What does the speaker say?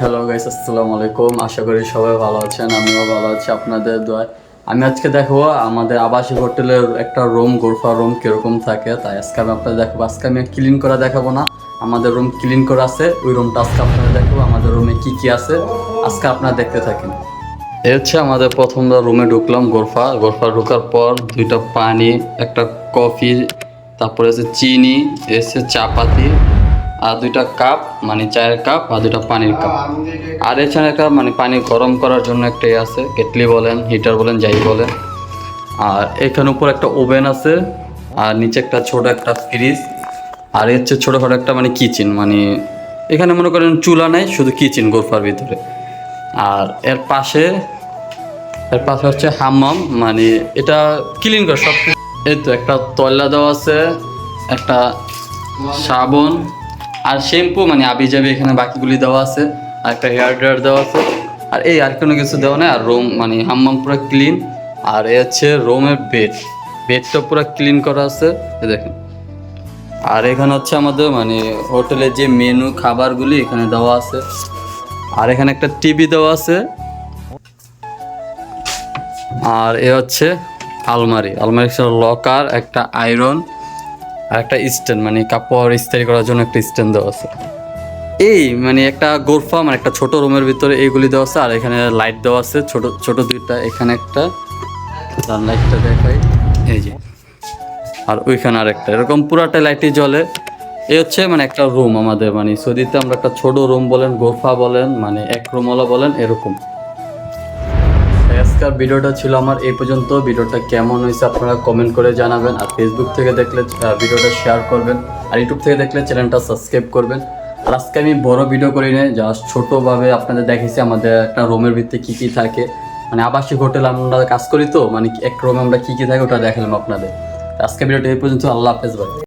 Hello guys আসসালামু আলাইকুম। আশা করি সবাই ভালো আছেন, আমিও ভালো আছি আপনাদের দোয়ায়। আমি আজকে দেখব আমাদের আবাসিক হোটেলের একটা রুম গোরফা রুম কীরকম থাকে, তাই আজকে আমি আপনাদের দেখাবো। আজকে আমি ক্লিন করা দেখাবো না। আমাদের রুম ক্লিন করা আছে, ওই রুমটা আজকে আপনারা দেখাবো, আমাদের রুমে কি কি আছে, আজকে আপনারা দেখতে থাকেন। এ হচ্ছে আমাদের প্রথম রুমে ঢুকলাম গোরফা গোরফা ঢোকার পর দুইটা পানি, একটা কফি, তারপরে আছে চিনি এসে চাপাতি আর দুইটা কাপ মানে চায়ের কাপ আর দুইটা পানির কাপ। আর এছাড়া একটা মানে পানি গরম করার জন্য একটা ইয়ে আছে, কেটলি বলেন, হিটার বলেন, যাই বলেন। আর এখানে উপর একটা ওভেন আছে, আর নিচে একটা ছোট একটা ফ্রিজ। আর এর হচ্ছে ছোটোখাটো একটা মানে কিচেন মানে এখানে মনে করেন চুলা নেই, শুধু কিচেন গোরফার ভিতরে। আর এর পাশে এর পাশে হচ্ছে হাম্মাম মানে এটা ক্লিন করে সব এই তো একটা তয়লা দেওয়া আছে, একটা সাবন আর শ্যাম্পু মানে আবি যাবি এখানে বাকিগুলি দেওয়া আছে, আর একটা হেয়ার ড্রায়ার দেওয়া আছে। আর এই আর কোনো কিছু দেওয়া নেই, আর রুম মানে হাম্মাম পুরো ক্লিন আর এ হচ্ছে রুমের বেড বেডটা পুরো ক্লিন করা আছে দেখেন। আর এখানে হচ্ছে আমাদের মানে হোটেলের যে মেনু খাবারগুলি এখানে দেওয়া আছে। আর এখানে একটা টিভি দেওয়া আছে। আর এ হচ্ছে আলমারি আলমারি লকার একটা আয়রন আর একটা স্ট্যান্ড মানে কাপড় ইস্ত্রি করার জন্য একটা স্ট্যান্ড দেওয়া আছে। এই মানে একটা গোরফা মানে একটা ছোট রুমের ভিতরে এইগুলি দেওয়া আছে, আর এখানে লাইট দেওয়া আছে, ছোট ছোট দুইটা, এখানে একটা লাইটটা দেখাই। এই যে, আর ওইখানে আরেকটা, এরকম পুরাটা লাইটই জ্বলে। এই হচ্ছে মানে একটা রুম আমাদের মানে সৌদিতে আমরা একটা ছোট রুম বলেন, গোরফা বলেন মানে এক রুমওয়ালা বলেন, এরকম। আজকের ভিডিওটা ছিল আমার, এই পর্যন্ত। ভিডিওটা কেমন হয়েছে আপনারা কমেন্ট করে জানাবেন আর ফেসবুক থেকে দেখলে ভিডিওটা শেয়ার করবেন। আর ইউটিউব থেকে দেখলে চ্যানেলটা সাবস্ক্রাইব করবেন। আর আজকে আমি বড় ভিডিও করি না জাস্ট ছোটোভাবে আপনাদের দেখেছি আমাদের একটা রুমের ভিতরে কী কী থাকে। মানে আবাসিক হোটেল আমরা কাজ করি তো মানে এক রুমে আমরা কী কী থাকে ওটা দেখালাম আপনাদের। আজকে ভিডিওটা এই পর্যন্ত, আল্লাহ হাফেজ ভাই।